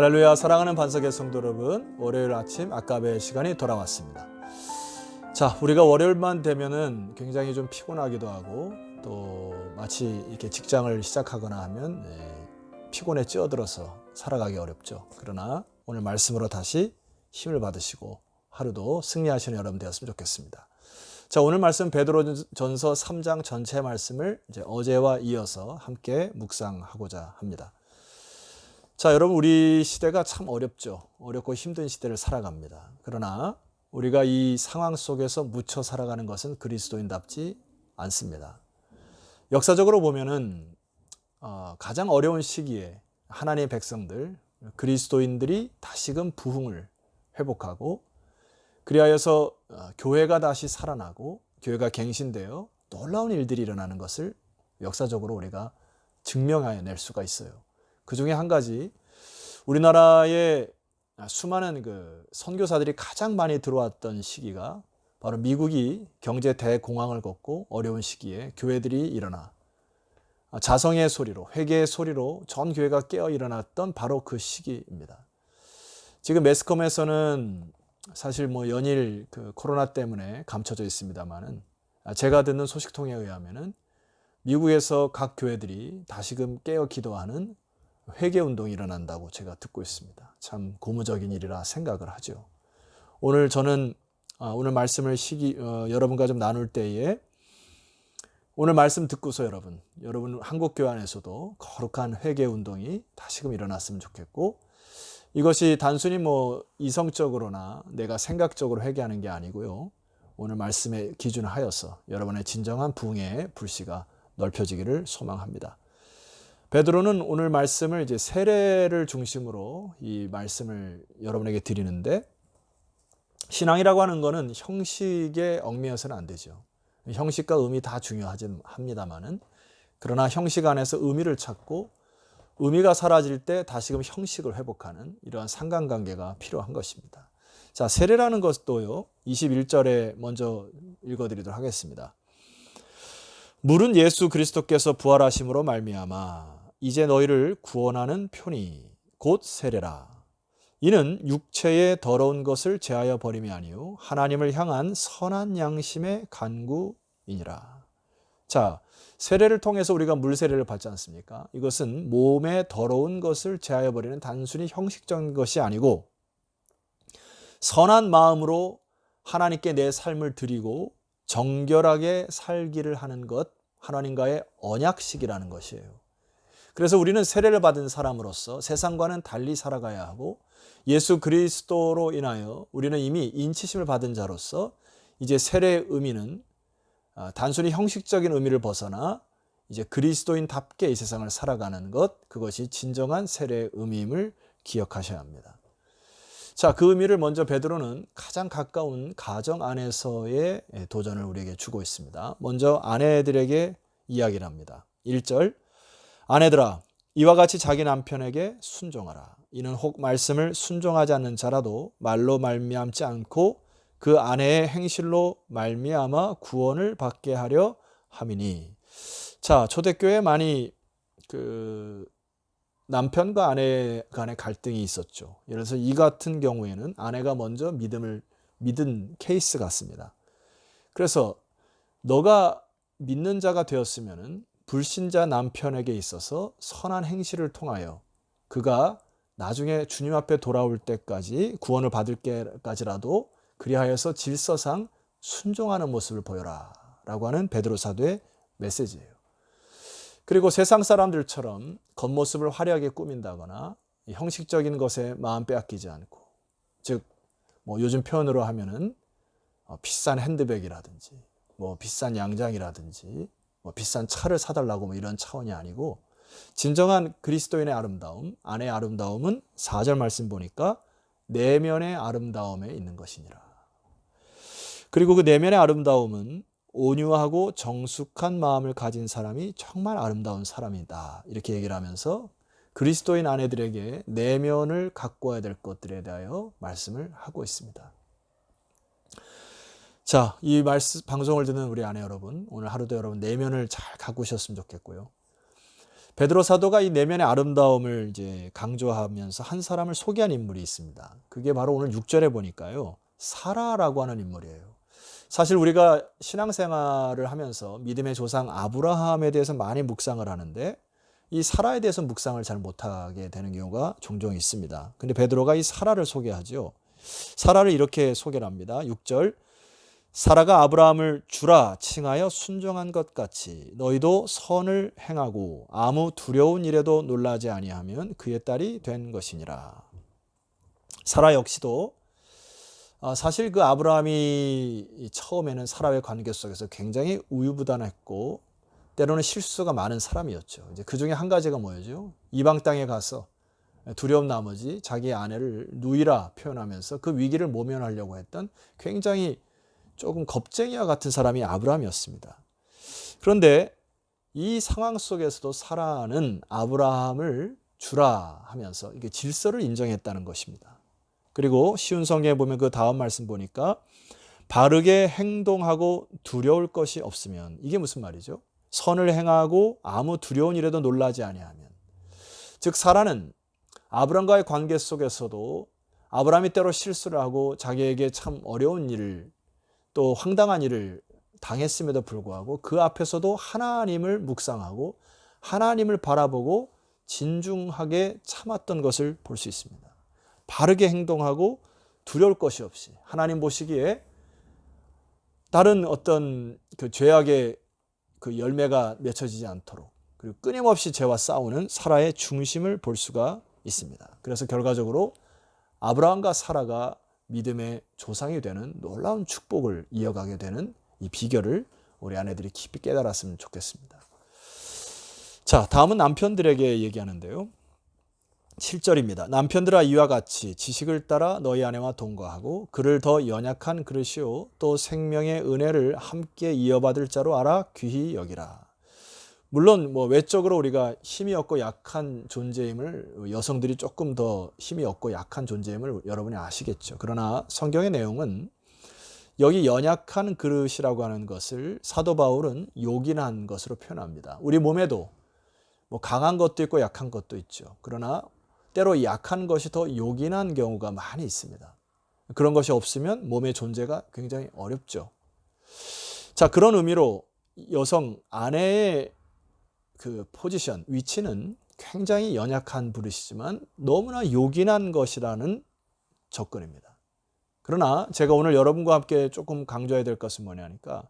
할렐루야 사랑하는 반석의 성도 여러분 월요일 아침 아까베 시간이 돌아왔습니다. 자 우리가 월요일만 되면은 굉장히 좀 피곤하기도 하고 또 마치 이렇게 직장을 시작하거나 하면 예, 피곤에 찌어들어서 살아가기 어렵죠. 그러나 오늘 말씀으로 다시 힘을 받으시고 하루도 승리하시는 여러분 되었으면 좋겠습니다. 자 오늘 말씀 베드로전서 3장 전체 말씀을 이제 어제와 이어서 함께 묵상하고자 합니다 자, 여러분, 우리 시대가 참 어렵죠. 어렵고 힘든 시대를 살아갑니다. 그러나 우리가 이 상황 속에서 묻혀 살아가는 것은 그리스도인답지 않습니다. 역사적으로 보면은 어, 가장 어려운 시기에 하나님의 백성들, 그리스도인들이 다시금 부흥을 회복하고 그리하여서 어, 교회가 다시 살아나고 교회가 갱신되어 놀라운 일들이 일어나는 것을 역사적으로 우리가 증명하여 낼 수가 있어요. 그 중에 한 가지 우리나라에 수많은 그 선교사들이 가장 많이 들어왔던 시기가 바로 미국이 경제 대공황을 겪고 어려운 시기에 교회들이 일어나 자성의 소리로 회개의 소리로 전 교회가 깨어 일어났던 바로 그 시기입니다. 지금 매스컴에서는 사실 뭐 연일 그 코로나 때문에 감춰져 있습니다만은 제가 듣는 소식통에 의하면은 미국에서 각 교회들이 다시금 깨어 기도하는 회개 운동이 일어난다고 제가 듣고 있습니다. 참 고무적인 일이라 생각을 하죠. 오늘 저는 아, 오늘 말씀을 시기 어, 여러분과 좀 나눌 때에 오늘 말씀 듣고서 여러분, 여러분 한국 교회 안에서도 거룩한 회개 운동이 다시금 일어났으면 좋겠고 이것이 단순히 뭐 이성적으로나 내가 생각적으로 회개하는 게 아니고요. 오늘 말씀에 기준하여서 여러분의 진정한 부흥의 불씨가 넓혀지기를 소망합니다. 베드로는 오늘 말씀을 이제 세례를 중심으로 이 말씀을 여러분에게 드리는데 신앙이라고 하는 것은 형식에 얽매여서는 안 되죠. 형식과 의미 다 중요하지 합니다만은 그러나 형식 안에서 의미를 찾고 의미가 사라질 때 다시금 형식을 회복하는 이러한 상관관계가 필요한 것입니다. 자, 세례라는 것도요. 21절에 먼저 읽어 드리도록 하겠습니다. 물은 예수 그리스도께서 부활하심으로 말미암아 이제 너희를 구원하는 표니 곧 세례라. 이는 육체의 더러운 것을 제하여 버림이 아니요 하나님을 향한 선한 양심의 간구이니라. 자, 세례를 통해서 우리가 물 세례를 받지 않습니까? 이것은 몸의 더러운 것을 제하여 버리는 단순히 형식적인 것이 아니고 선한 마음으로 하나님께 내 삶을 드리고 정결하게 살기를 하는 것 하나님과의 언약식이라는 것이에요. 그래서 우리는 세례를 받은 사람으로서 세상과는 달리 살아가야 하고 예수 그리스도로 인하여 우리는 이미 인치심을 받은 자로서 이제 세례의 의미는 아, 단순히 형식적인 의미를 벗어나 이제 그리스도인답게 이 세상을 살아가는 것 그것이 진정한 세례의 의미임을 기억하셔야 합니다. 자, 그 의미를 먼저 베드로는 가장 가까운 가정 안에서의 도전을 우리에게 주고 있습니다. 먼저 아내들에게 이야기를 합니다. 1절 아내들아 이와 같이 자기 남편에게 순종하라. 이는 혹 말씀을 순종하지 않는 자라도 말로 말미암지 않고 그 아내의 행실로 말미암아 구원을 받게 하려 함이니. 자, 초대교회 많이 그 남편과 아내 간의 갈등이 있었죠. 예를 들어서 이 같은 경우에는 아내가 먼저 믿음을 믿은 케이스 같습니다. 그래서 너가 믿는 자가 되었으면은 불신자 남편에게 있어서 선한 행실을 통하여 그가 나중에 주님 앞에 돌아올 때까지 구원을 받을 때까지라도 그리하여서 질서상 순종하는 모습을 보여라 라고 하는 베드로 사도의 메시지예요. 그리고 세상 사람들처럼 겉모습을 화려하게 꾸민다거나 형식적인 것에 마음 빼앗기지 않고 즉 뭐 요즘 표현으로 하면은 어, 비싼 핸드백이라든지 뭐 비싼 양장이라든지 뭐 비싼 차를 사달라고 뭐 이런 차원이 아니고 진정한 그리스도인의 아름다움, 안의 아름다움은 4절 말씀 보니까 내면의 아름다움에 있는 것이니라. 그리고 그 내면의 아름다움은 온유하고 정숙한 마음을 가진 사람이 정말 아름다운 사람이다. 이렇게 얘기를 하면서 그리스도인 아내들에게 내면을 가꿔야 될 것들에 대하여 말씀을 하고 있습니다. 자, 이 말씀, 방송을 듣는 우리 아내 여러분, 오늘 하루도 여러분 내면을 잘 가꾸셨으면 좋겠고요. 베드로 사도가 이 내면의 아름다움을 이제 강조하면서 한 사람을 소개한 인물이 있습니다. 그게 바로 오늘 6절에 보니까요. 사라라고 하는 인물이에요. 사실 우리가 신앙생활을 하면서 믿음의 조상 아브라함에 대해서 많이 묵상을 하는데 이 사라에 대해서 묵상을 잘 못하게 되는 경우가 종종 있습니다. 근데 베드로가 이 사라를 소개하죠. 사라를 이렇게 소개를 합니다. 6절 사라가 아브라함을 주라 칭하여 순종한 것 같이 너희도 선을 행하고 아무 두려운 일에도 놀라지 아니하면 그의 딸이 된 것이니라. 사라 역시도 아, 사실 그 아브라함이 처음에는 사라의 관계 속에서 굉장히 우유부단했고 때로는 실수가 많은 사람이었죠. 이제 그 중에 한 가지가 뭐였죠? 이방 땅에 가서 두려움 나머지 자기 아내를 누이라 표현하면서 그 위기를 모면하려고 했던 굉장히 조금 겁쟁이와 같은 사람이 아브라함이었습니다. 그런데 이 상황 속에서도 사라는 아브라함을 주라 하면서 이게 질서를 인정했다는 것입니다. 그리고 쉬운 성경에 보면 그 다음 말씀 보니까 바르게 행동하고 두려울 것이 없으면 이게 무슨 말이죠? 선을 행하고 아무 두려운 일에도 놀라지 아니하면 즉 사라는 아브람과의 관계 속에서도 아브라함이 때로 실수를 하고 자기에게 참 어려운 일을 또 황당한 일을 당했음에도 불구하고 그 앞에서도 하나님을 묵상하고 하나님을 바라보고 진중하게 참았던 것을 볼 수 있습니다. 바르게 행동하고 두려울 것이 없이 하나님 보시기에 다른 어떤 그 죄악의 그 열매가 맺혀지지 않도록 그리고 끊임없이 죄와 싸우는 사라의 중심을 볼 수가 있습니다. 그래서 결과적으로 아브라함과 사라가 믿음의 조상이 되는 놀라운 축복을 이어가게 되는 이 비결을 우리 아내들이 깊이 깨달았으면 좋겠습니다. 자, 다음은 남편들에게 얘기하는데요. 7절입니다. 남편들아 이와 같이 지식을 따라 너희 아내와 동거하고 그를 더 연약한 그릇이요 또 생명의 은혜를 함께 이어받을 자로 알아 귀히 여기라. 물론 뭐 외적으로 우리가 힘이 없고 약한 존재임을 여성들이 조금 더 힘이 없고 약한 존재임을 여러분이 아시겠죠. 그러나 성경의 내용은 여기 연약한 그릇이라고 하는 것을 사도 바울은 요긴한 것으로 표현합니다. 우리 몸에도 뭐 강한 것도 있고 약한 것도 있죠. 그러나 때로 약한 것이 더 요긴한 경우가 많이 있습니다. 그런 것이 없으면 몸의 존재가 굉장히 어렵죠. 자, 그런 의미로 여성 아내의 그 포지션, 위치는 굉장히 연약한 부르시지만 너무나 요긴한 것이라는 접근입니다. 그러나 제가 오늘 여러분과 함께 조금 강조해야 될 것은 뭐냐니까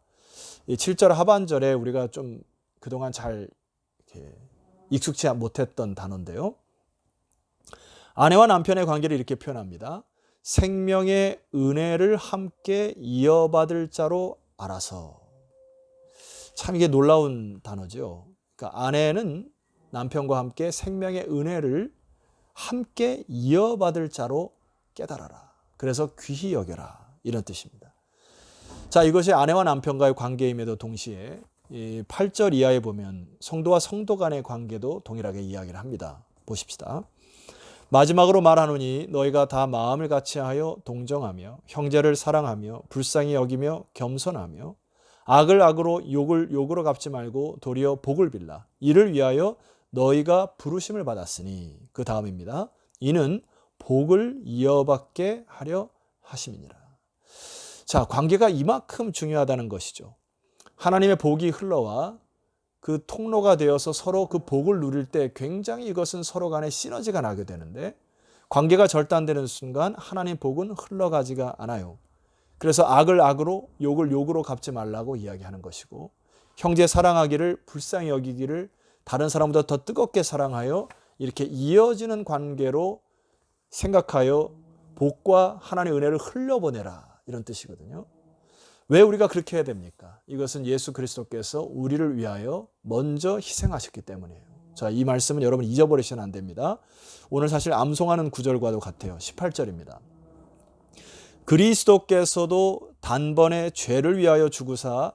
이 7절 하반절에 우리가 좀 그동안 잘 익숙치 못했던 단어인데요. 아내와 남편의 관계를 이렇게 표현합니다. 생명의 은혜를 함께 이어받을 자로 알아서. 참 이게 놀라운 단어죠. 그러니까 아내는 남편과 함께 생명의 은혜를 함께 이어받을 자로 깨달아라. 그래서 귀히 여겨라. 이런 뜻입니다. 자, 이것이 아내와 남편과의 관계임에도 동시에 8절 이하에 보면 성도와 성도 간의 관계도 동일하게 이야기를 합니다. 보십시다. 마지막으로 말하노니 너희가 다 마음을 같이하여 동정하며 형제를 사랑하며 불쌍히 여기며 겸손하며 악을 악으로 욕을 욕으로 갚지 말고 도리어 복을 빌라 이를 위하여 너희가 부르심을 받았으니 그 다음입니다. 이는 복을 이어받게 하려 하심이니라. 자, 관계가 이만큼 중요하다는 것이죠. 하나님의 복이 흘러와 그 통로가 되어서 서로 그 복을 누릴 때 굉장히 이것은 서로 간에 시너지가 나게 되는데 관계가 절단되는 순간 하나님 복은 흘러가지가 않아요. 그래서 악을 악으로 욕을 욕으로 갚지 말라고 이야기하는 것이고 형제 사랑하기를 불쌍히 여기기를 다른 사람보다 더 뜨겁게 사랑하여 이렇게 이어지는 관계로 생각하여 복과 하나님의 은혜를 흘려보내라 이런 뜻이거든요. 왜 우리가 그렇게 해야 됩니까? 이것은 예수 그리스도께서 우리를 위하여 먼저 희생하셨기 때문이에요. 자, 이 말씀은 여러분 잊어버리시면 안 됩니다. 오늘 사실 암송하는 구절과도 같아요. 18절입니다. 그리스도께서도 단번에 죄를 위하여 죽으사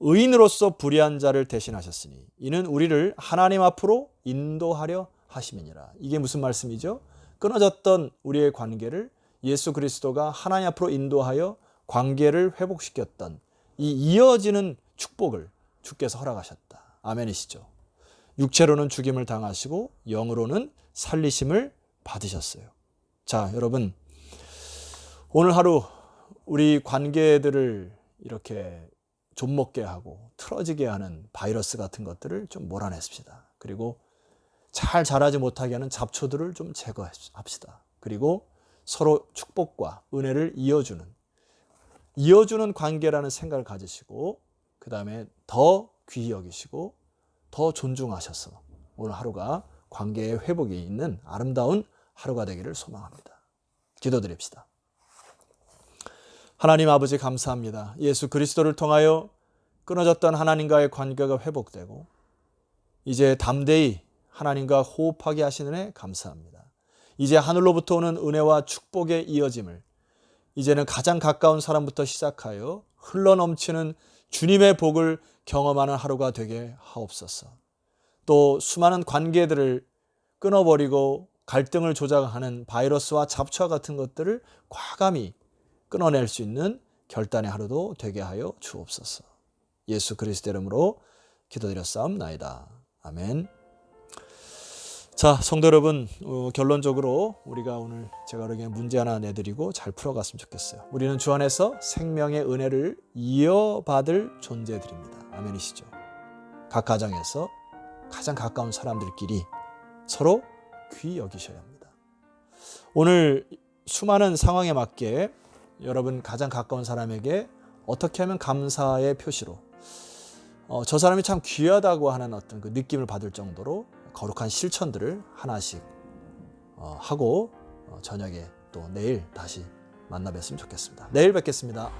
의인으로서 불의한 자를 대신하셨으니 이는 우리를 하나님 앞으로 인도하려 하심이니라. 이게 무슨 말씀이죠? 끊어졌던 우리의 관계를 예수 그리스도가 하나님 앞으로 인도하여 관계를 회복시켰던 이 이어지는 축복을 주께서 허락하셨다. 아멘이시죠. 육체로는 죽임을 당하시고 영으로는 살리심을 받으셨어요. 자, 여러분 오늘 하루 우리 관계들을 이렇게 좀먹게 하고 틀어지게 하는 바이러스 같은 것들을 좀 몰아냈습니다. 그리고 잘 자라지 못하게 하는 잡초들을 좀 제거합시다. 그리고 서로 축복과 은혜를 이어주는 이어주는 관계라는 생각을 가지시고 그 다음에 더 귀히 여기시고 더 존중하셔서 오늘 하루가 관계의 회복이 있는 아름다운 하루가 되기를 소망합니다. 기도드립시다. 하나님 아버지 감사합니다. 예수 그리스도를 통하여 끊어졌던 하나님과의 관계가 회복되고 이제 담대히 하나님과 호흡하게 하시는 애 감사합니다. 이제 하늘로부터 오는 은혜와 축복의 이어짐을 이제는 가장 가까운 사람부터 시작하여 흘러넘치는 주님의 복을 경험하는 하루가 되게 하옵소서. 또 수많은 관계들을 끊어버리고 갈등을 조장하는 바이러스와 잡초와 같은 것들을 과감히 끊어낼 수 있는 결단의 하루도 되게 하여 주옵소서. 예수 그리스도 이름으로 기도드렸사옵나이다. 아멘. 자, 성도 여러분, 어, 결론적으로 우리가 오늘 제가 그러기에 문제 하나 내드리고 잘 풀어갔으면 좋겠어요. 우리는 주 안에서 생명의 은혜를 이어받을 존재들입니다. 아멘이시죠? 각 가정에서 가장 가까운 사람들끼리 서로 귀히 여기셔야 합니다. 오늘 수많은 상황에 맞게 여러분 가장 가까운 사람에게 어떻게 하면 감사의 표시로 어, 저 사람이 참 귀하다고 하는 어떤 그 느낌을 받을 정도로 거룩한 실천들을 하나씩 어, 하고 어, 저녁에 또 내일 다시 만나 뵀으면 좋겠습니다. 내일 뵙겠습니다.